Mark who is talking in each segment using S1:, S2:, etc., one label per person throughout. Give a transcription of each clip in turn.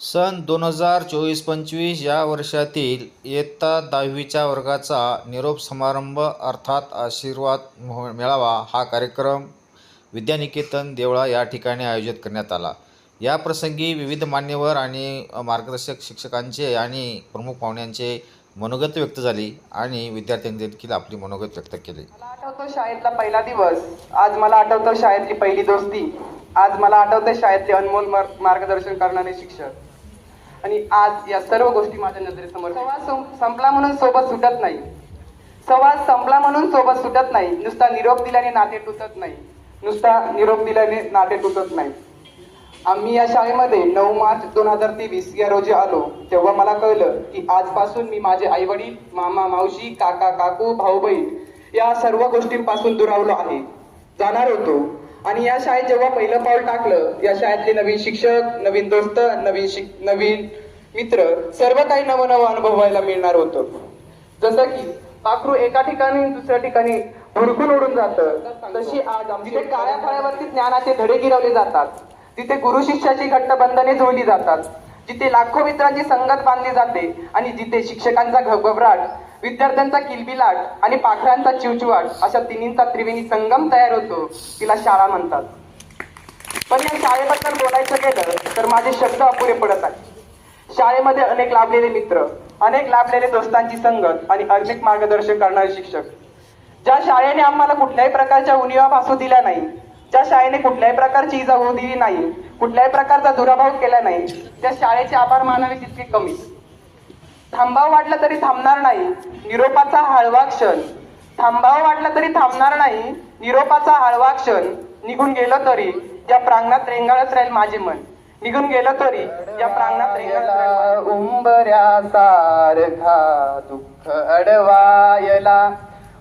S1: सन दोन हजार चोवीस पंचवीस या वर्षातील इयत्ता दहावीच्या वर्गाचा निरोप समारंभ अर्थात आशीर्वाद मेळावा हा कार्यक्रम विद्यानिकेतन देवळा या ठिकाणी आयोजित करण्यात आला. या प्रसंगी विविध मान्यवर आणि मार्गदर्शक शिक्षकांचे आणि प्रमुख पाहुण्यांचे मनोगत व्यक्त झाली आणि विद्यार्थ्यांनी देखील आपली मनोगत व्यक्त केले.
S2: मला आठवतो शाळेतला पहिला दिवस. आज मला आठवतं शाळेतली पहिली दोस्ती. आज मला आठवतं शाळेतले अनमोल मार्ग- मार्गदर्शन करणारे शिक्षक. आणि आज या सर्व गोष्टी माझ्या नजरेसमोर संवाद संपला म्हणून सोबत सुटत नाही. संवाद संपला म्हणून सोबत सुटत नाही. नुसता निरोप दिल्याने नाते तुटत नाही. नुसता निरोप दिल्याने नाते तुटत नाही. आम्ही या शाळेमध्ये नऊ मार्च दोन हजार तेवीस या रोजी आलो. तेव्हा मला कळलं की आजपासून मी माझे आई वडील मामा मावशी काका काकू भाऊ बहीण या सर्व गोष्टींपासून दुरावलो आहे. जाणार होतो. आणि या शाळेत जेव्हा पहिलं पाऊल टाकलं या शाळेतले नवीन शिक्षक नवीन दोस्त नवीन शिक नवीन मित्र सर्व काही नवं नवं अनुभवायला मिळणार होतं. जसं की पाखरू एका ठिकाणी दुसऱ्या ठिकाणी भुरकून उडून जातं. तशी आज आमच्या काळ्या फळ्यावरती ज्ञानाचे धडे गिरवले जातात तिथे गुरु शिष्याची घट्ट बंधने जुळली जातात जिथे लाखो मित्रांची संगत बांधली जाते आणि जिथे शिक्षकांचा घबघबराट विद्यार्थ्यांचा किलबिलाट आणि पाखरांचा चिवचिवाट अशा तिन्हींचा त्रिवेणी संगम तयार होतो तिला शाळा म्हणतात. पण या शाळेबद्दल बोलायचं गेलं तर माझे शब्द अपुरे पडत आहेत. शाळेमध्ये अनेक लाभलेले मित्र अनेक लाभलेले दोस्तांची संगत आणि अनेक मार्गदर्शन करणारे शिक्षक. ज्या शाळेने आम्हाला कुठल्याही प्रकारच्या उणिवा भासू दिल्या नाही ज्या शाळेने कुठल्याही प्रकारची इजा होऊ दिली नाही कुठल्याही प्रकारचा दुराभाव केला नाही त्या शाळेचे आभार मानावे तितके कमी. थांबावं वाटलं तरी थांबणार नाही. निरोपाचा हळवा क्षण. थांबावं वाटलं तरी थांबणार नाही. निरोपाचा हळवा क्षण. निघून गेलं तरी या प्रांगणात रेंगाळच राहील माझे मन. निघून गेलं तरी या प्रांगणात रेंगाळत उंबऱ्या सारखा दुःख अडवायला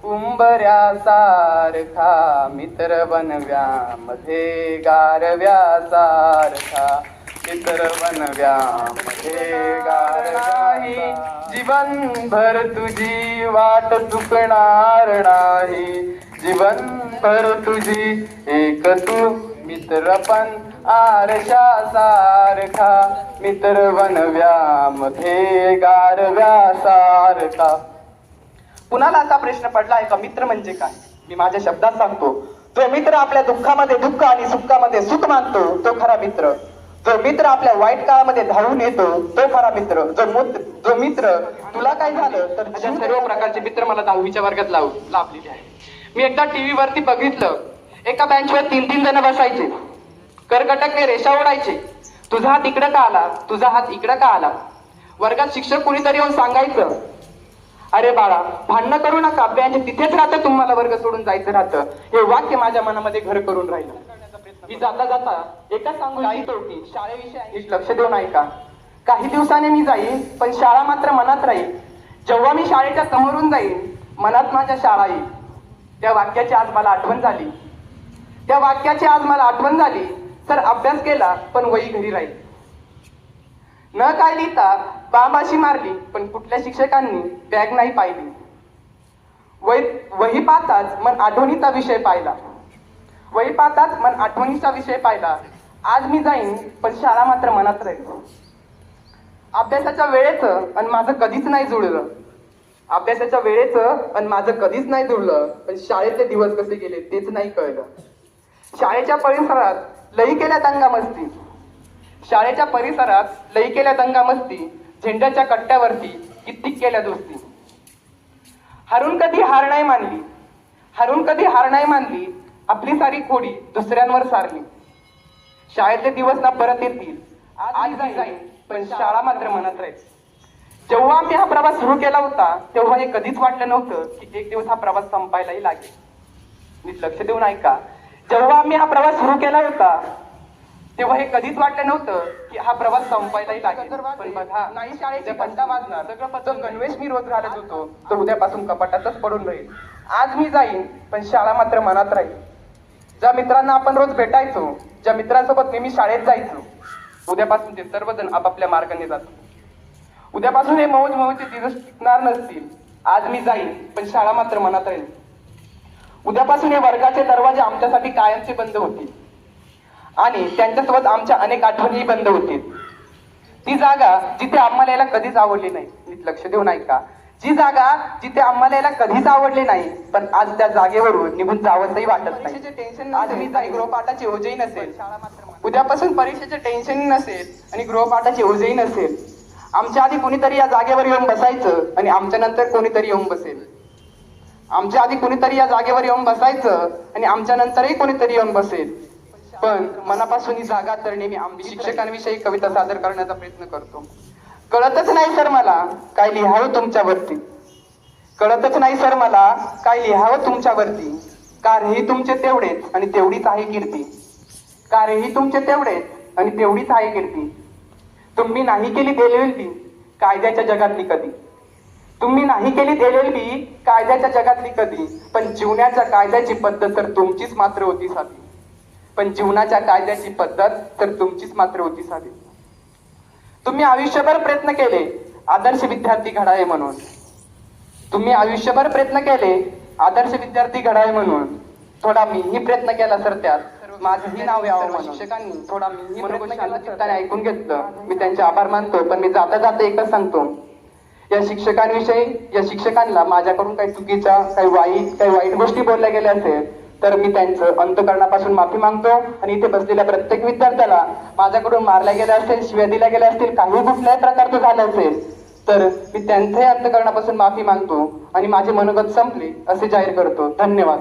S2: उंबऱ्या सारखा मित्र बनव्या मध्ये गारव्या सारखा मित्र बनव्या मध्ये गार जीवनभर तुझी वाट चुकणार नाही. जीवनभर तुझी एक तू मित्र पण आरशा सारखा मित्र बनव्यामध्ये गारव्या सारखा कुणाला असा प्रश्न पडला आहे का मित्र म्हणजे काय? मी माझ्या शब्दात सांगतो. तो मित्र आपल्या दुःखामध्ये दुःख आणि सुखामध्ये सुख मानतो तो खरा मित्र. जो मित्र आपल्या वाईट काळामध्ये धावून येतो तो खरा मित्र. जो मुत- जो मित्र तुला काय झालं? तर अशा सर्व प्रकारचे मित्र मला दहावीच्या वर्गात लाव लाभलेले आहे मी एकदा टीव्ही वरती बघितलं एका बेंचवर तीन तीन जण बसायचे. करकटकने रेषा ओढायचे. तुझा हात इकडं का आला? तुझा हात इकडं का आला? वर्गात शिक्षक कुणीतरी येऊन सांगायचं अरे बाळा भांडणं करू नका. बँच तिथेच राहतं तुम्हाला वर्ग सोडून जायचं राहतं. हे वाक्य माझ्या मनामध्ये घर करून राहिलं. मी जाता जाता एकच सांगू की शाळेविषयी लक्ष देऊन ऐका काही दिवसाने मी जाईन पण शाळा मात्र मनात राहील. जेव्हा मी शाळेच्या समोरून जाईन मनात माझ्या शाळा येईल. त्या वाक्याची आज मला आठवण झाली. त्या वाक्याची आज मला आठवण झाली. तर अभ्यास केला पण वही घरी राहील. न काय लिहिता बाबाशी मारली पण कुठल्या शिक्षकांनी बॅग नाही पाहिली. वही वही पाहताच मन आठवणीचा विषय पाहिला. वही पाहताच मन आठवणीचा विषय पाहिला. आज मी जाईन पण शाळा मात्र मनात राहील. अभ्यासाच्या वेळेचं आणि माझं कधीच नाही जुळलं. अभ्यासाच्या वेळेचं आणि माझं कधीच नाही जुळलं. पण शाळेतले दिवस कसे गेले तेच नाही कळलं. शाळेच्या परिसरात लई केल्या दंगा मस्ती. शाळेच्या परिसरात लई केल्या दंगा मस्ती. झेंड्याच्या कट्ट्यावरती कित्येक केल्या दोस्ती. हरून कधी हार नाही मानली. हरून कधी हार नाही मानली. आपली सारी खोडी दुसऱ्यांवर सारली. शाळेतले दिवस ना परत येतील आज मी जाईन पण शाळा मात्र मनात राहील. जेव्हा मी हा प्रवास सुरू केला होता तेव्हा हे कधीच वाटलं नव्हतं की एक दिवस हा प्रवास संपायलाही लागेल. नीट लक्ष देऊन ऐका जेव्हा मी हा प्रवास सुरू केला होता तेव्हा हे कधीच वाटलं नव्हतं की हा प्रवास संपायलाही लागेल. पण बघा नाही शाळेचे पंटा वाजणार सगळं पत्र गणवेश मी रोज घालत होतो. तो उद्यापासून कपाटातच पडून राहील. आज मी जाईन पण शाळा मात्र मनात राहील. ज्या मित्रांना आपण रोज भेटायचो ज्या मित्रांसोबत नेहमी शाळेत जायचो उद्यापासून ते सर्वजण आपापल्या मार्गाने जातो. उद्यापासून हे मौज मौजचे दिवस टिकणार नसतील. आज मी जाईन पण शाळा मात्र मनात राहील. उद्यापासून हे वर्गाचे दरवाजे आमच्यासाठी कायमचे बंद होतील. आणि त्यांच्यासोबत आमच्या अनेक आठवणीही बंद होतील. ती जागा जिथे आम्हाला याला कधीच आवडली नाही. लक्ष देऊन ऐका. जी जागा जिथे आम्हाला याला कधीच आवडली नाही पण आज त्या जागेवरून निघून जावंसही वाटत नाही. टेन्शन आज मी गृहपाठाची ओझही नसेल. उद्यापासून परीक्षेचे टेन्शन नसेल आणि गृहपाठाची ओझही नसेल. आमच्या आधी कोणीतरी या जागेवर येऊन बसायचं आणि आमच्या नंतर कोणीतरी येऊन बसेल. आमच्या आधी कोणीतरी या जागेवर येऊन बसायचं आणि आमच्या नंतरही कोणीतरी येऊन बसेल. पण मनापासून ही जागा तर नेहमी आम्ही शिक्षकांविषयी कविता सादर करण्याचा प्रयत्न करतो. कळतच नाही सर मला काय लिहावं तुमच्यावरती. कळतच नाही सर मला काय लिहावं तुमच्यावरती. कार्यही तुमचे तेवढेच आणि तेवढीच आहे कीर्ती. कार्यही तुमचे तेवढेच आणि तेवढीच आहे कीर्ती. तुम्ही नाही केली एल कायद्याच्या जगातली कधी. तुम्ही नाही केली एल कायद्याच्या जगातली कधी. पण जीवनाच्या कायद्याची पद्धत तर तुमचीच मात्र होती साधी. पण जीवनाच्या कायद्याची पद्धत तर तुमचीच मात्र होती साधी. तुम्ही आयुष्यभर प्रयत्न केले आदर्श विद्यार्थी घडावे म्हणून. तुम्ही आयुष्यभर प्रयत्न केले आदर्श विद्यार्थी घडावे म्हणून. थोडा मीही प्रयत्न केला सर त्यात. माझंही नाव यावं म्हणून. शिक्षकांनी थोडा मीही प्रयत्न ऐकून घेतलं. मी त्यांचे आभार मानतो पण मी जाता जाता एकच सांगतो. या शिक्षकांविषयी या शिक्षकांना माझ्याकडून काही चुकीच्या काही वाईट काही वाईट गोष्टी बोलल्या गेल्या असेल तर मी त्यांचं अंतकरणापासून माफी मागतो आणि इथे बसलेल्या प्रत्येक विद्यार्थ्याला माझ्याकडून मारल्या गेल्या असतील शिव्या दिल्या गेल्या असतील काही कुठल्याही प्रकारचं झालं असेल तर मी त्यांच्याही अंतकरणापासून माफी मागतो आणि माझे मनोगत संपले असे जाहीर करतो. धन्यवाद.